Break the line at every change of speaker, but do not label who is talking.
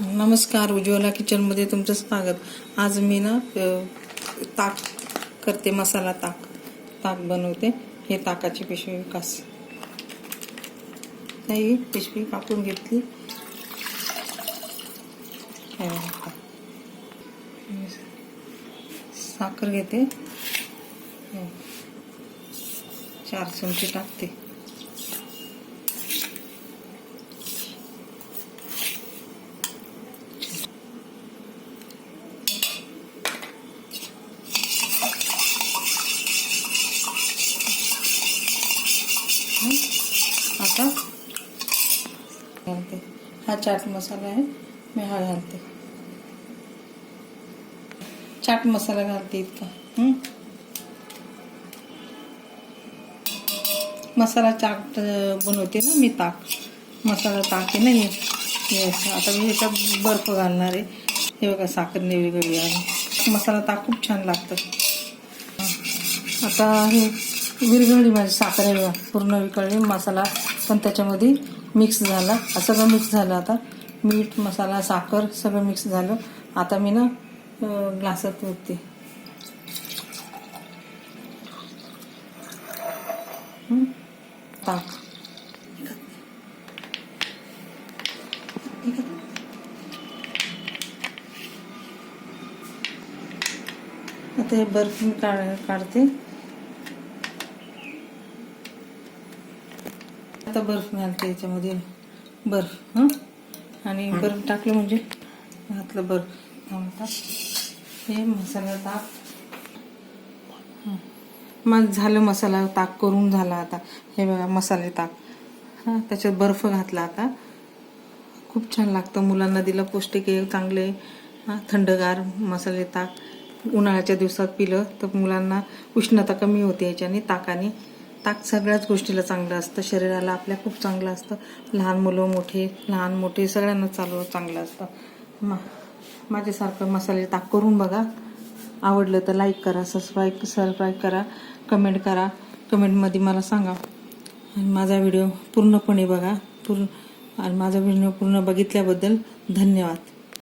नमस्कार उज्ज्वला किचनमध्ये तुमचं स्वागत. आज मी ना ताक करते मसाला ताक. ताक बनवते. हे ताकाची पिशवी विकास. नाही पिशवी कापून घेतली. साखर घेते. हो. चार चमचे टाकते. आता घालते हा चाट मसाला आहे मी हा घालते. चाट मसाला घालते इतका मसाला चाट बनवते ना मी ताक. मसाला ताक आहे ना हे. आता मी ह्याच्यात बर्फ घालणार आहे. हे बघा साखर वेगळी आहे. मसाला ताक खूप छान लागतं. आता हे विरघळली माझी साखर पूर्ण विकळली मसाला पण त्याच्यामध्ये मिक्स झाला. सगळं मिक्स झालं आता. मीठ मसाला साखर सगळं मिक्स झालं. आता मी ना ग्लासात ओतते. ताक. आता हे बर्फ मी काढ काढते. आता बर्फ घालते याच्यामध्ये. बर्फ हां? आणि बर्फ टाकलं म्हणजे? घातलं बर्फ. हे मसाला ताक. मग झालं मसाला ताक करून झाला आता. हे बघा मसाले ताक. हां त्याच्यात बर्फ घातला आता. खूप छान लागतं. मुलांना दिलं पौष्टिक आहे चांगले हां थंडगार मसाले ताक. उन्हाळ्याच्या दिवसात पिलं तर मुलांना उष्णता कमी होते याच्याने ताकाने. ताक सगळ्याच गोष्टीला चांगलं असतं. शरीराला आपल्या खूप चांगलं असतं. लहान मुलं मोठे लहान मोठे सगळ्यांना चालू चांगलं असतं. मा माझ्यासारखं मसाले ताक करून बघा. आवडलं तर लाईक करा सबस्क्राईब सबस्क्राईब करा कमेंट करा. कमेंटमध्ये मला सांगा. आणि माझा व्हिडिओ पूर्णपणे बघा. पूर्ण आणि माझा व्हिडिओ पूर्ण बघितल्याबद्दल धन्यवाद.